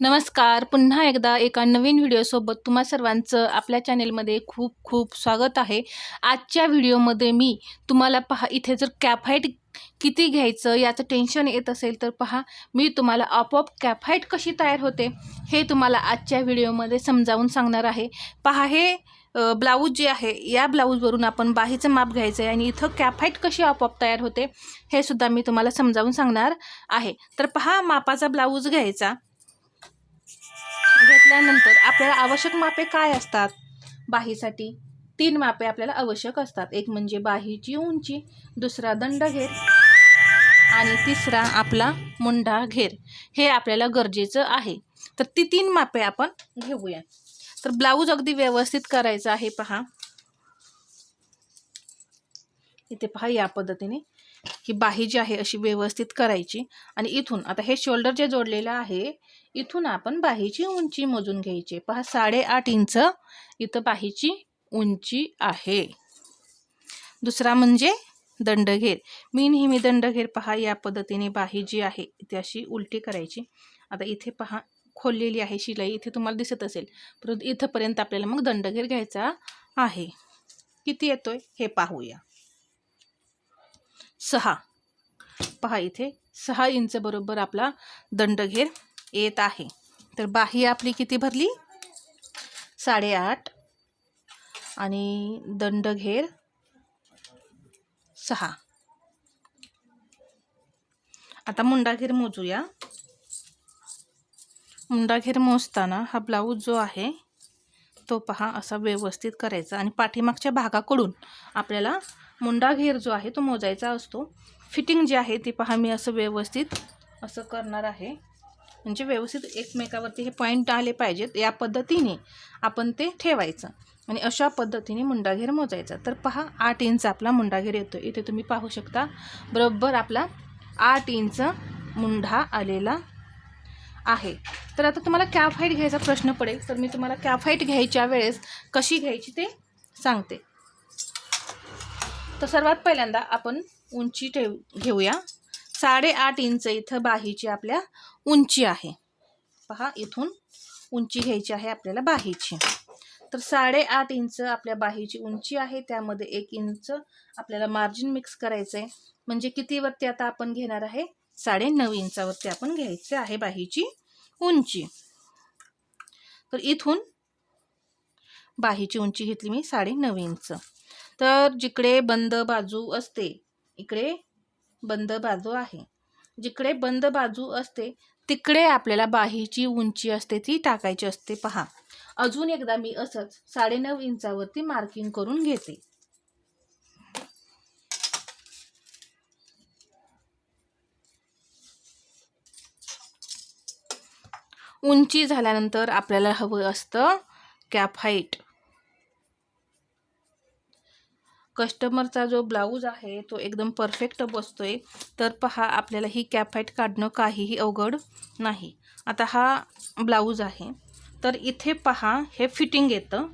नमस्कार. पुन्हा एकदा एका नवीन व्हिडिओसोबत तुम्हा सर्वांचं आपल्या चॅनेलमध्ये खूप खूप स्वागत आहे. आजच्या व्हिडिओमध्ये मी तुम्हाला पहा इथे जर कॅफाईट किती घ्यायचं याचं टेन्शन येत असेल तर पहा मी तुम्हाला आपोआप कॅफाईट कशी तयार होते हे तुम्हाला आजच्या व्हिडिओमध्ये समजावून सांगणार आहे. पहा हे ब्लाऊज जे आहे या ब्लाऊजवरून आपण बाहीचं माप घ्यायचं आहे आणि इथं कॅफाईट कशी आपोआप तयार होते हे सुद्धा मी तुम्हाला समजावून सांगणार आहे. तर पहा मापाचा ब्लाऊज घ्यायचा. घेतल्यानंतर आपल्याला आवश्यक मापे काय असतात? बाहीसाठी तीन मापे आपल्याला आवश्यक असतात. एक म्हणजे बाहीची उंची दुसरा दंड घेर आणि तिसरा आपला मुंडा घेर. हे आपल्याला गरजेचं आहे. तर ती तीन मापे आपण घेऊया. तर ब्लाऊज अगदी व्यवस्थित करायचं आहे. पहा. इथे पहा या पद्धतीने ही बाही जी आहे अशी व्यवस्थित करायची. आणि इथून आता हे शोल्डर जे जोडलेलं आहे इथून आपण बाहीची उंची मोजून घ्यायची. पहा साडेआठ इंच इथं बाहीची उंची आहे. दुसरा म्हणजे दंडघेर. मी नेहमी दंडघेर पहा या पद्धतीने बाही जी आहे ती अशी उलटी करायची. आता इथे पहा खोललेली आहे शिलाई इथे तुम्हाला दिसत असेल. परंतु इथंपर्यंत आपल्याला मग दंडघेर घ्यायचा आहे. किती येतोय? हे पाहूया. सहा. पहा इथे सहा इंच बरोबर आपला दंडघेर येत आहे. तर बाही आपली किती भरली? साडेआठ. आणि दंडघेर सहा. आता मुंडाघेर मोजूया. मुंडाघेर मोजताना हा ब्लाऊज जो आहे तो पहा असा व्यवस्थित करायचा. आणि पाठीमागच्या भागाकडून आपल्याला मुंडाघेर जो आहे तो मोजायचा असतो. फिटिंग जी आहे ती पहा मी असं व्यवस्थित असं करणार आहे. म्हणजे व्यवस्थित एकमेकावरती हे पॉईंट आले पाहिजेत. या पद्धतीने आपण ते ठेवायचं. आणि अशा पद्धतीने मुंडाघेर मोजायचा. तर पहा आठ इंच आपला मुंडाघेर येतो इथे तुम्ही पाहू शकता बरोबर आपला आठ इंच मुंढा आलेला आहे. तर आता तुम्हाला कॅप हाईट घ्यायचा प्रश्न पडेल. तर मी तुम्हाला कॅप हाईट घ्यायच्या वेळेस कशी घ्यायची ते सांगते. तर सर्वात पहिल्यांदा आपण उंची ठेव घेऊया. साडेआठ इंच इथं बाहीची आपल्या उंची आहे. पहा इथून उंची घ्यायची आहे आपल्याला बाहीची. तर साडेआठ इंच आपल्या बाहीची उंची आहे. त्यामध्ये एक इंच आपल्याला मार्जिन मिक्स करायचं आहे म्हणजे कितीवरती आता आपण घेणार आहे? साडे नऊ इंचावरती आपण घ्यायचे आहे बाहीची उंची. तर इथून बाहीची उंची घेतली मी साडे नऊ इंच. तर जिकडे बंद बाजू असते इकडे बंद बाजू आहे. जिकडे बंद बाजू असते तिकडे आपल्याला बाहीची उंची असते ती टाकायची असते पहा. अजून एकदा मी असंच साडेनऊ इंचावरती मार्किंग करून घेते. उंची झाल्यानंतर आपल्याला हवं असतं कॅप हाईट कस्टमरचा जो ब्लाऊज आहे तो एकदम परफेक्ट बसतो आहे तर पहा आपल्याला ही कॅप हाईट काढणं काहीही अवघड नाही. आता हा ब्लाऊज आहे. तर इथे पहा हे फिटिंग येतं.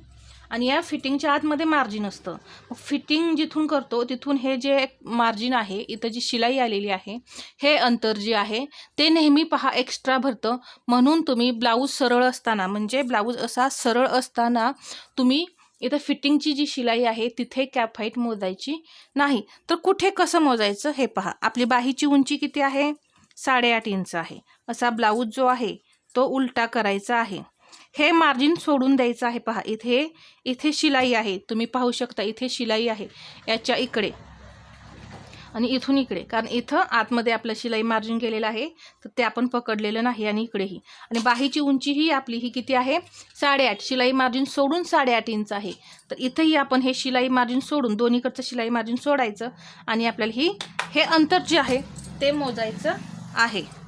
आणि या फिटिंगच्या आतमध्ये मार्जिन असतं. फिटिंग जिथून करतो तिथून हे जे मार्जिन आहे इथं जी शिलाई आलेली आहे हे अंतर जे आहे ते नेहमी पहा एक्स्ट्रा भरतं. म्हणून तुम्ही ब्लाऊज सरळ असताना म्हणजे ब्लाऊज असा सरळ असताना तुम्ही इथं फिटिंगची जी शिलाई आहे तिथे कॅप हाईट मोजायची नाही. तर कुठे कसं मोजायचं हे पहा. आपली बाहीची उंची किती आहे? साडेआठ इंच आहे. असा ब्लाऊज जो आहे तो उलटा करायचा आहे. हे मार्जिन सोडून द्यायचं आहे पहा. इथे इथे शिलाई आहे. तुम्ही पाहू शकता इथे शिलाई आहे. याच्या इकडे. आणि इथून इकडे. कारण इथं आतमध्ये आपलं शिलाई मार्जिन केलेलं आहे. तर ते आपण पकडलेलं नाही आणि इकडेही. आणि बाहीची उंची ही आपली ही किती आहे? साडेआठ. शिलाई मार्जिन सोडून साडेआठ इंच आहे. तर इथंही आपण हे शिलाई मार्जिन सोडून दोन्हीकडचं शिलाई मार्जिन सोडायचं. आणि आपल्याला ही हे अंतर जे आहे ते मोजायचं आहे.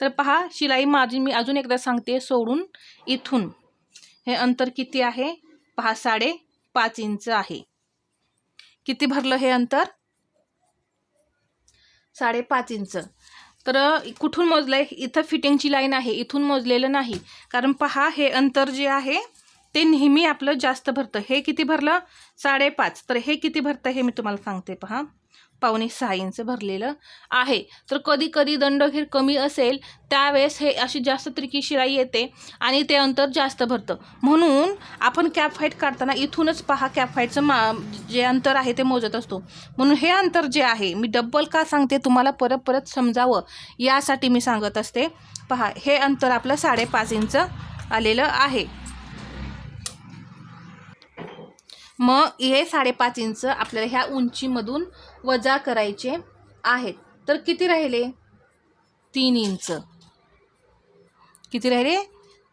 तर पहा शिलाई मार्जिन मी अजून एकदा सांगते सोडून इथून. हे अंतर किती आहे? पहा साडे पाच इंच आहे. किती भरलं हे अंतर? साडेपाच इंच. तर कुठून मोजलंय? इथं फिटिंगची लाईन आहे इथून मोजलेलं नाही. कारण पहा हे अंतर जे आहे ते नेहमी आपलं जास्त भरतं. हे किती भरलं? साडेपाच. तर हे किती भरतं हे मी तुम्हाला सांगते पहा. पावणे सहा इंच भरलेलं आहे. तर कधी कधी दंडघेर कमी असेल त्यावेळेस हे अशी जास्त त्रिकी शिलाई येते आणि ते अंतर जास्त भरतं. म्हणून आपण कॅप फाईट काढताना इथूनच पहा कॅप फाईटचं मा जे अंतर आहे ते मोजत असतो. म्हणून हे अंतर जे आहे मी डब्बल का सांगते तुम्हाला परत परत समजावं यासाठी मी सांगत असते. पहा हे अंतर आपलं साडेपाच इंच आलेलं आहे. मग हे साडेपाच इंच आपल्याला ह्या उंचीमधून वजा करायचे आहेत. तर किती राहिले? तीन इंच. किती राहिले?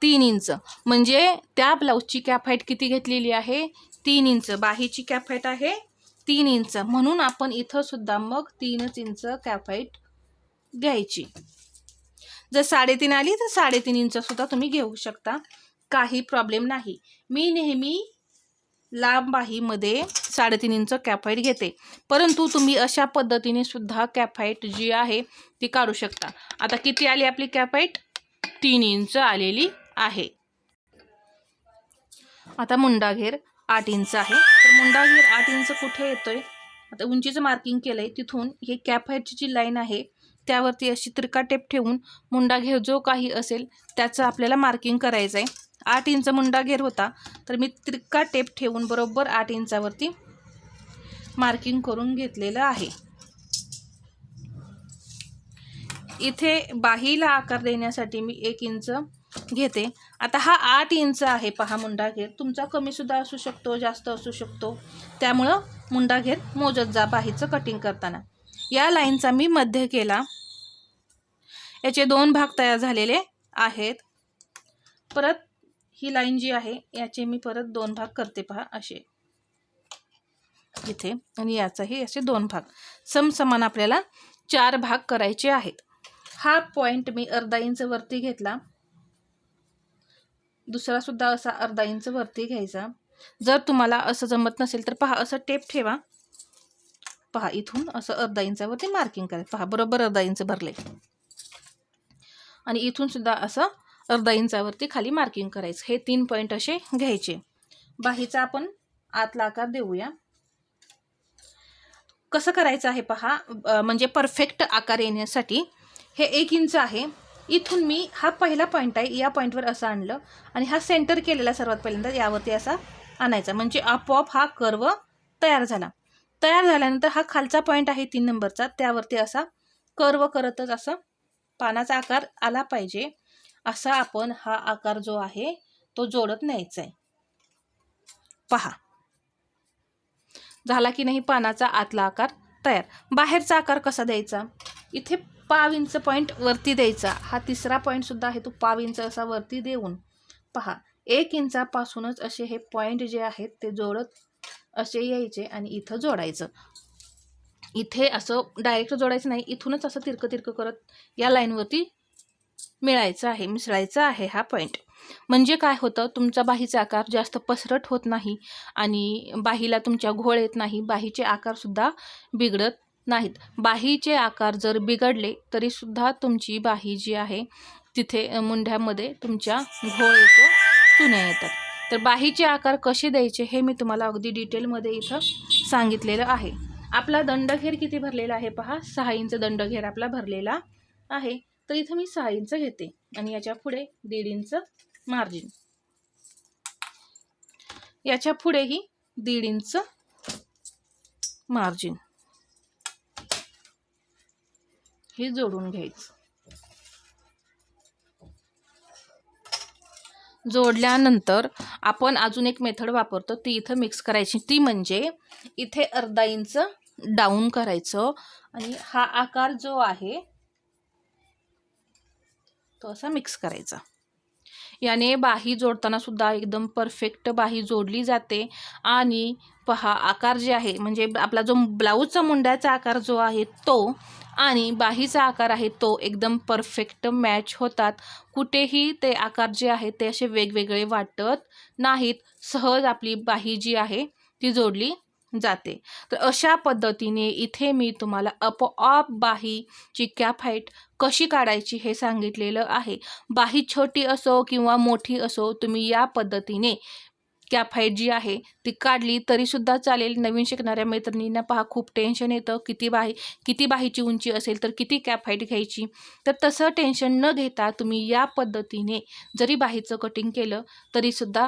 तीन इंच. म्हणजे त्या ब्लाऊजची कॅप हाईट किती घेतलेली आहे? तीन इंच. बाहीची कॅप हाईट आहे तीन इंच. म्हणून आपण इथं सुद्धा मग तीनच इंच कॅप हाईट घ्यायची. जर साडेतीन आली तर साडेतीन इंच सुद्धा तुम्ही घेऊ शकता. काही प्रॉब्लेम नाही. मी नेहमी लांब बाहीमध्ये साडेतीन इंच कॅफाईट घेते. परंतु तुम्ही अशा पद्धतीने सुद्धा कॅफाईट जी आहे ती काढू शकता. आता किती आली आपली कॅफाईट? तीन इंच आलेली आहे. आता मुंडाघेर आठ इंच आहे. तर मुंडाघेर आठ इंच कुठे येतोय? आता उंचीचं मार्किंग केलं आहे तिथून हे कॅफाईटची जी लाईन आहे त्यावरती अशी त्रिका टेप ठेवून मुंडाघेर जो काही असेल त्याचं आपल्याला मार्किंग करायचं आहे आठ इंच मुंडा घेर होता. तर मी त्रिका टेप ठेवून बरोबर आठ इंचावरती मार्किंग करून घेतलेलं आहे. इथे बाहीला आकार देण्यासाठी मी एक इंच घेते. आता हा आठ इंच आहे पहा मुंडा घेर तुमचा कमीसुद्धा असू शकतो जास्त असू शकतो. त्यामुळं मुंडा घेर मोजत जा बाहीचं कटिंग करताना. या लाईनचा मी मध्य केला. याचे दोन भाग तयार झालेले आहेत. परत ही लाईन जी आहे याचे मी परत दोन भाग करते पहा असे. इथे. आणि याचाही असे दोन भाग. समसमान आपल्याला चार भाग करायचे आहेत. हा पॉईंट मी अर्धा इंच वरती घेतला. दुसरा सुद्धा असा अर्धा इंच वरती घ्यायचा. जर तुम्हाला असं जमत नसेल तर पहा असं टेप ठेवा. पहा इथून असं अर्धा इंचावरती मार्किंग करा. पहा बरोबर अर्धा इंच भरले. आणि इथून सुद्धा असं अर्धा इंचावरती खाली मार्किंग करायचं. हे तीन पॉईंट असे घ्यायचे. बाहीचा आपण आतला आकार देऊया. कसं करायचं आहे पहा म्हणजे परफेक्ट आकार येण्यासाठी हे एक इंच आहे. इथून मी हा पहिला पॉईंट आहे या पॉईंटवर असं आणलं आणि हा सेंटर केलेला सर्वात पहिल्यांदा यावरती असा आणायचा. म्हणजे आपोआप हा कर्व तयार झाला. तयार झाल्यानंतर हा खालचा पॉईंट आहे तीन नंबरचा त्यावरती असा कर्व करतच असं पानाचा आकार आला पाहिजे. असा आपण हा आकार जो आहे तो जोडत न्यायचा आहे पहा. झाला की नाही पानाचा आतला आकार तयार. बाहेरचा आकार कसा द्यायचा? इथे पाव इंच पॉईंट वरती द्यायचा. हा तिसरा पॉईंट सुद्धा आहे तो पाव इंच असा वरती देऊन. पहा. एक इंचापासूनच असे हे पॉईंट जे आहेत ते जोडत असे यायचे आणि इथं जोडायचं. इथे असं डायरेक्ट जोडायचं नाही. इथूनच असं तिरकं तिरकं करत या लाईनवरती मिळायचं आहे मिसळायचं आहे हा पॉईंट म्हणजे काय होतं तुमचा बाहीचा आकार जास्त पसरट होत नाही आणि बाहीला तुमच्या घोळ येत नाही बाहीचे आकारसुद्धा बिघडत नाहीत. बाहीचे आकार जर बिघडले तरीसुद्धा तुमची बाही जी आहे तिथे मुंढ्यामध्ये तुमच्या घोळ येतो चुन्या येतात. तर बाहीचे आकार कसे द्यायचे हे मी तुम्हाला अगदी डिटेलमध्ये इथं सांगितलेलं आहे. आपला दंडघेर किती भरलेला आहे पहा सहा इंच दंडघेर आपला भरलेला आहे. तर इथं मी सहा इंच घेते आणि याच्यापुढे दीड इंच मार्जिन याच्या पुढेही दीड इंच मार्जिन हे जोडून घ्यायचं. जोडल्यानंतर आपण अजून एक मेथड वापरतो ती इथं मिक्स करायची. ती म्हणजे इथे अर्धा इंच डाऊन करायचं. आणि हा आकार जो आहे तो असा मिक्स करायचा. याने बाही जोडताना सुद्धा एकदम परफेक्ट बाही जोडली जाते. आणि पहा आकार जे आहे म्हणजे आपला जो ब्लाऊजचा मुंड्याचा आकार जो आहे तो आणि बाहीचा आकार आहे तो एकदम परफेक्ट मॅच होतात. कुठेही ते आकार जे आहेत ते असे वेगवेगळे वाटत नाहीत. सहज आपली बाही जी आहे ती जोडली जाते. तर अशा पद्धतीने इथे मी तुम्हाला आपोआप बाहीची कॅप हाईट कशी काढायची हे सांगितलेलं आहे. बाही छोटी असो किंवा मोठी असो तुम्ही या पद्धतीने कॅप हाईट जी आहे ती काढली तरीसुद्धा चालेल. नवीन शिकणाऱ्या मैत्रिणींना पहा खूप टेन्शन येतं. किती बाही किती बाहीची उंची असेल तर किती कॅप हाईट घ्यायची? तर तसं टेन्शन न घेता तुम्ही या पद्धतीने जरी बाहीचं कटिंग केलं तरीसुद्धा